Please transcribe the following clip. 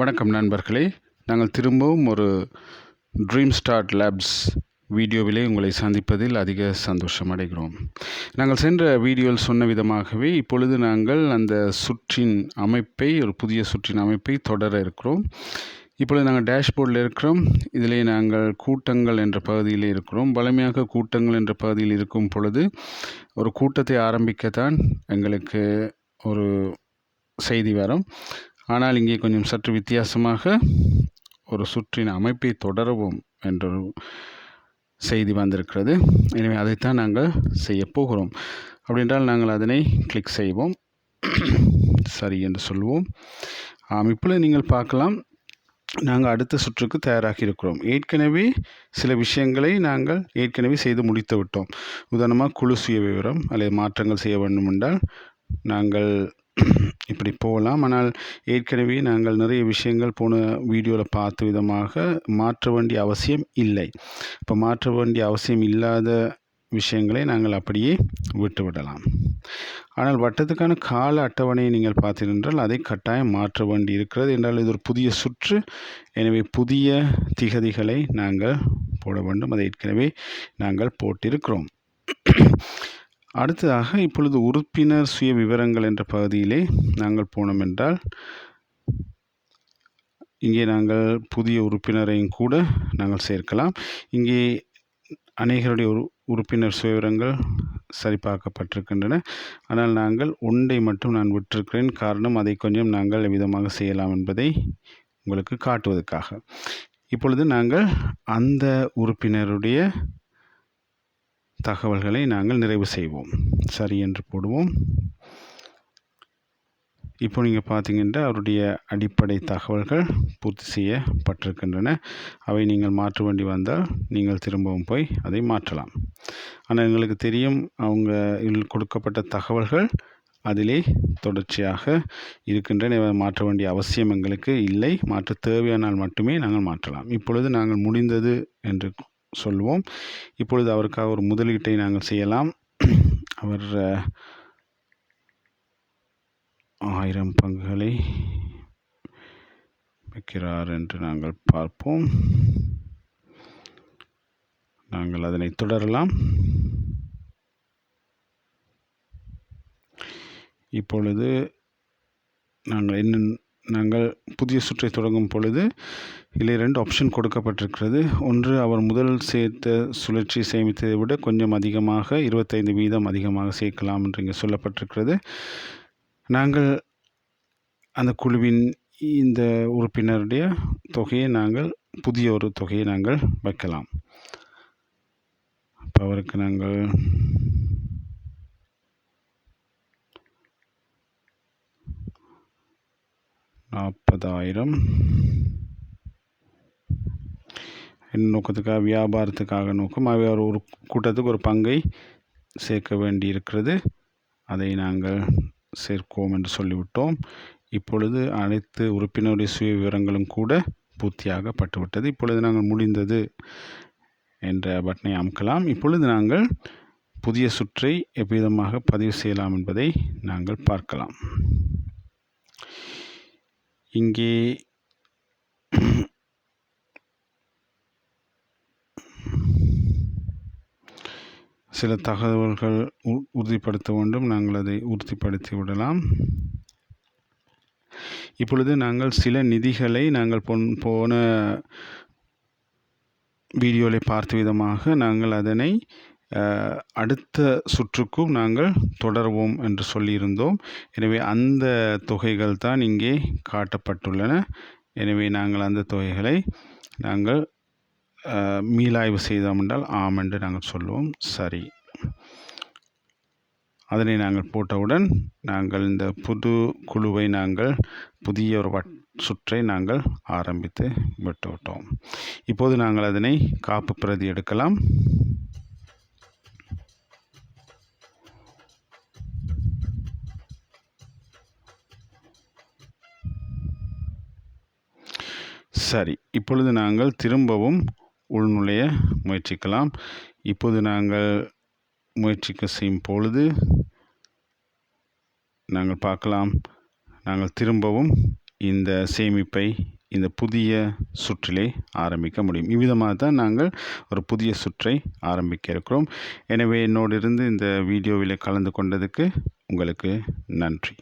வணக்கம் நண்பர்களே. நாங்கள் திரும்பவும் ஒரு ட்ரீம் ஸ்டார்ட் லேப்ஸ் வீடியோவிலே உங்களை சந்திப்பதில் அதிக சந்தோஷம் அடைகிறோம். நாங்கள் சென்ற வீடியோவில் சொன்ன விதமாகவே இப்பொழுது நாங்கள் அந்த சுற்றின் அமைப்பை ஒரு புதிய சுற்றின் அமைப்பை தொடர இருக்கிறோம். இப்பொழுது நாங்கள் டேஷ்போர்டில் இருக்கிறோம். இதிலே நாங்கள் கூட்டங்கள் என்ற பகுதியில் இருக்கிறோம். வலிமையாக கூட்டங்கள் என்ற பகுதியில் இருக்கும் பொழுது ஒரு கூட்டத்தை ஆரம்பிக்கத்தான் எங்களுக்கு ஒரு செய்தி வரும். ஆனால் இங்கே கொஞ்சம் சற்று வித்தியாசமாக ஒரு சுற்றின் அமைப்பை தொடரவும் என்றொரு செய்தி வந்திருக்கிறது. எனவே அதைத்தான் நாங்கள் செய்ய போகிறோம். அப்படின்றால் நாங்கள் அதனை கிளிக் செய்வோம். சரி என்று சொல்வோம். ஆம் இப்பொழுது நீங்கள் பார்க்கலாம். நாங்கள் அடுத்த சுற்றுக்கு தயாராகி இருக்கிறோம். ஏற்கனவே சில விஷயங்களை நாங்கள் ஏற்கனவே செய்து முடித்து விட்டோம் உதாரணமாக குழு சுய விவரம் அல்லது மாற்றங்கள் செய்ய வேண்டும் என்றால் நாங்கள் இப்படி போகலாம். ஆனால் ஏற்கனவே நாங்கள் நிறைய விஷயங்கள் போன வீடியோவில் பார்த்த விதமாக மாற்ற வேண்டிய அவசியம் இல்லை. இப்போ மாற்ற வேண்டிய அவசியம் இல்லாத விஷயங்களை நாங்கள் அப்படியே விட்டுவிடலாம் ஆனால் வட்டத்துக்கான கால அட்டவணையை நீங்கள் பார்த்தீர்கள் அதை கட்டாயம் மாற்ற வேண்டி இருக்கிறது என்றால் இது ஒரு புதிய சுற்று. எனவே புதிய திகதிகளை நாங்கள் போட வேண்டும். அதை ஏற்கனவே நாங்கள் போட்டிருக்கிறோம். அடுத்ததாக இப்பொழுது உறுப்பினர் சுய விவரங்கள் என்ற பகுதியிலே நாங்கள் போனோம் என்றால் இங்கே நாங்கள் புதிய உறுப்பினரையும் கூட நாங்கள் சேர்க்கலாம். இங்கே அநேகருடைய உறுப்பினர் சுயவிவரங்கள் சரிபார்க்கப்பட்டிருக்கின்றன. ஆனால் நாங்கள் ஒன்றை மட்டும் நான் விட்டிருக்கிறேன். காரணம் அதை கொஞ்சம் நாங்கள் விதமாக செய்யலாம் என்பதை உங்களுக்கு காட்டுவதற்காக. இப்பொழுது நாங்கள் அந்த உறுப்பினருடைய தகவல்களை நாங்கள் நிறைவு செய்வோம். சரி என்று போடுவோம். இப்போ நீங்கள் பார்த்தீங்கன்னா அவருடைய அடிப்படை தகவல்கள் பூர்த்தி செய்யப்பட்டிருக்கின்றன. அவை நீங்கள் மாற்ற வேண்டி வந்தால் நீங்கள் திரும்பவும் போய் அதை மாற்றலாம். ஆனால் எங்களுக்கு தெரியும் அவங்க கொடுக்கப்பட்ட தகவல்கள் அதிலே தொடர்ச்சியாக இருக்கின்றன. மாற்ற வேண்டிய அவசியம் எங்களுக்கு இல்லை. மாற்ற தேவையானால் மட்டுமே நாங்கள் மாற்றலாம். இப்பொழுது நாங்கள் முடிந்தது என்று சொல்வோம் இப்பொழுது அவருக்காக ஒரு முதலீட்டை நாங்கள் செய்யலாம். அவர் ஆயிரம் பங்குகளை வைக்கிறார் என்று நாங்கள் பார்ப்போம். நாங்கள் அதனை தொடரலாம். இப்பொழுது நாங்கள் என்ன நாங்கள் புதிய சுற்றை தொடங்கும் பொழுது இதில் ரெண்டு ஆப்ஷன் கொடுக்கப்பட்டிருக்கிறது. ஒன்று அவர் முதல் சேர்த்த சுழற்சி சேமித்ததை விட கொஞ்சம் அதிகமாக இருபத்தைந்து வீதம் அதிகமாக சேர்க்கலாம் என்று இங்கே சொல்லப்பட்டிருக்கிறது. நாங்கள் அந்த குழுவின் இந்த உறுப்பினருடைய தொகையை நாங்கள் புதிய ஒரு தொகையை நாங்கள் வைக்கலாம். இப்போ அவருக்கு நாங்கள் நாற்பதாயிரம். என்ன நோக்கத்துக்காக வியாபாரத்துக்காக நோக்கம். அவர் ஒரு கூட்டத்துக்கு ஒரு பங்கை சேர்க்க வேண்டி இருக்கிறது அதை நாங்கள் சேர்க்கோம் என்று சொல்லிவிட்டோம். இப்பொழுது அனைத்து உறுப்பினருடைய சுய விவரங்களும் கூட பூர்த்தியாகப்பட்டுவிட்டது இப்பொழுது நாங்கள் முடிந்தது என்ற பட்டனை அமுக்கலாம். இப்பொழுது நாங்கள் புதிய சுற்றை எவ்விதமாக பதிவு செய்யலாம் என்பதை நாங்கள் பார்க்கலாம். இங்கே சில தகவல்கள் உறுதிப்படுத்த வேண்டும். நாங்கள் அதை உறுதிப்படுத்தி விடலாம். இப்பொழுது நாங்கள் சில நிதிகளை நாங்கள் பொன் போன வீடியோவில் பார்த்த விதமாக நாங்கள் அதனை அடுத்த சுற்றுக்கும் நாங்கள் தொடர்வோம் என்று சொல்லியிருந்தோம். எனவே அந்த தொகைகள் தான் இங்கே காட்டப்பட்டுள்ளன. எனவே நாங்கள் அந்த தொகைகளை நாங்கள் மீளாய்வு செய்தோம் என்றால் ஆம் என்று நாங்கள் சொல்லுவோம். சரி. அதனை நாங்கள் போட்டவுடன் நாங்கள் இந்த புது குழுவை நாங்கள் புதிய ஒரு வட் சுற்றை நாங்கள் ஆரம்பித்து விட்டுவிட்டோம். இப்போது நாங்கள் அதனை காப்பு பிரதி எடுக்கலாம். சரி இப்பொழுது நாங்கள் திரும்பவும் உள்நுழைய முயற்சிக்கலாம். இப்போது நாங்கள் முயற்சிக்க செய்யும் பொழுது நாங்கள் பார்க்கலாம். நாங்கள் திரும்பவும் இந்த சேமிப்பை இந்த புதிய சுற்றிலே ஆரம்பிக்க முடியும். இவ்விதமாக தான் நாங்கள் ஒரு புதிய சுற்றை ஆரம்பிக்க இருக்கிறோம். எனவே என்னோடு இருந்து இந்த வீடியோவில் கலந்து கொண்டதுக்கு உங்களுக்கு நன்றி.